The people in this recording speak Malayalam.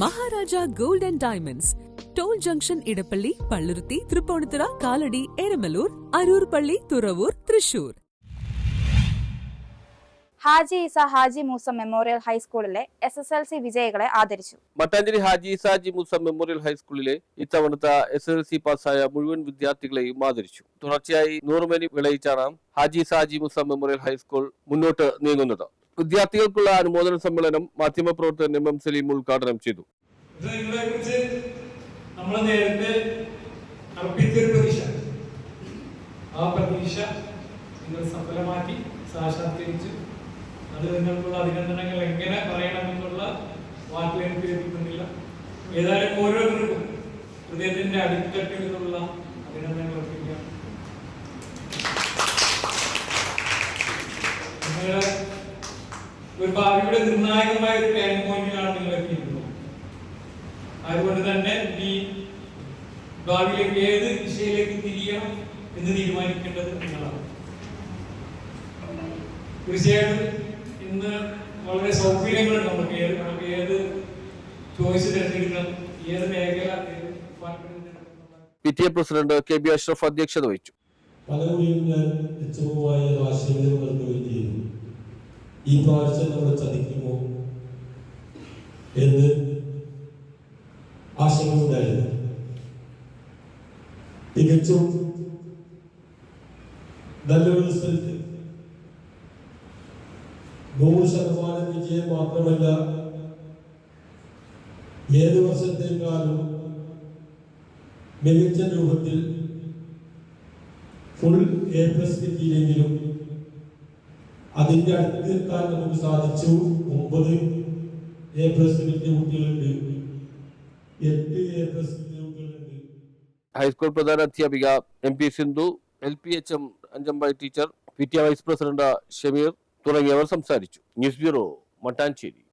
Maharaja gold and diamonds. Toll junction Edappally Palluruthy Tripunithura Kalady Eramalloor Aroor പള്ളി തുറവൂർ തൃശൂർ. ഹാജി ഇസ ഹാജി മൂസ മെമ്മോറിയൽ ഹൈസ്കൂളിലെ എസ് എസ് എൽ സി വിജയികളെ ആദരിച്ചു. മട്ടാഞ്ചേരി ഹാജി ഇസാജി മൂസ മെമ്മോറിയൽ ഹൈസ്കൂളിലെ ഇത്തവണത്തെ എസ് എൽ സി പാസ്സായ മുഴുവൻ വിദ്യാർത്ഥികളെയും ആദരിച്ചു. തുടർച്ചയായി നൂറുമേനി വിളയിച്ചാണ് Haji Isaji Moosa memorial high school മുന്നോട്ട് നീങ്ങുന്നത്. വിദ്യാർത്ഥികൾക്കുള്ള അനുമോദന സമ്മേളനം മാധ്യമപ്രവർത്തകൻ എം എം സലീം ഉദ്ഘാടനം ചെയ്തു. നമ്മൾ നേരത്തെ അർപ്പിച്ചൊരു പ്രതീക്ഷ. ആ പ്രതീക്ഷ നിങ്ങൾ സഫലമാക്കി സാക്ഷാത്കരിച്ചു. അത് നിങ്ങൾക്കുള്ള അഭിനന്ദനങ്ങൾ എങ്ങനെ പറയണമെന്നുള്ള വാക്കുകൾ എനിക്ക് ലഭിക്കുന്നില്ല ഏതായാലും ഓരോരുത്തർക്കും ഹൃദയത്തിന്റെ അടിത്തട്ടിൽ നിന്നുള്ള അഭിനന്ദനങ്ങൾ അർപ്പിക്കാം. നിങ്ങളുടെ ഒരു ഭാവിയുടെ നിർണായകമായ ഒരു ടേൺ പോയിന്റിലാണ് നിങ്ങൾ എത്തിയിട്ടുള്ളത്. അതുകൊണ്ട് തന്നെ ഈ ഭാവിയിലേക്ക് ഏത് ദിശയിലേക്ക് തിരിയണം എന്ന് തീരുമാനിക്കേണ്ടത് നിങ്ങളാണ്. തീർച്ചയായിട്ടും ഇന്ന് വളരെ സൗകര്യങ്ങളുണ്ട് നമുക്ക്. ഏത് നമുക്ക് ഏത് ചോയ്സ് തിരഞ്ഞെടുക്കണം ഏത് മേഖല P T A president K B Ashraf അധ്യക്ഷത വഹിച്ചു. പലരുടെയും ഞാൻ എച്ച് ഈ പ്രാവശ്യം നമ്മൾ ചതിക്കുമോ എന്ന് ആശങ്കയുണ്ടായിരുന്നു. തികച്ചും നല്ലൊരു റിസൾട്ട് നൂറ് ശതമാനം വിജയം മാത്രമല്ല ഏത് വർഷത്തേക്കാളും മികച്ച രൂപത്തിൽ ഫുൾ എ പ്ലസ് കിട്ടിയില്ലെങ്കിലും അതിന്റെ അടുത്ത് എത്താൻ നമുക്ക് സാധിച്ചു. ഒമ്പത് എ പ്ലസ് കുട്ടികളുണ്ട്. എട്ട് എ പ്ലസ് കുട്ടികളുണ്ട്. ഹൈസ്കൂൾ പ്രധാന അധ്യാപിക M P Sindhu L P H M അഞ്ചമ്പായി teacher P T vice president Shameer തുടങ്ങിയവർ സംസാരിച്ചു. News bureau Mattancherry.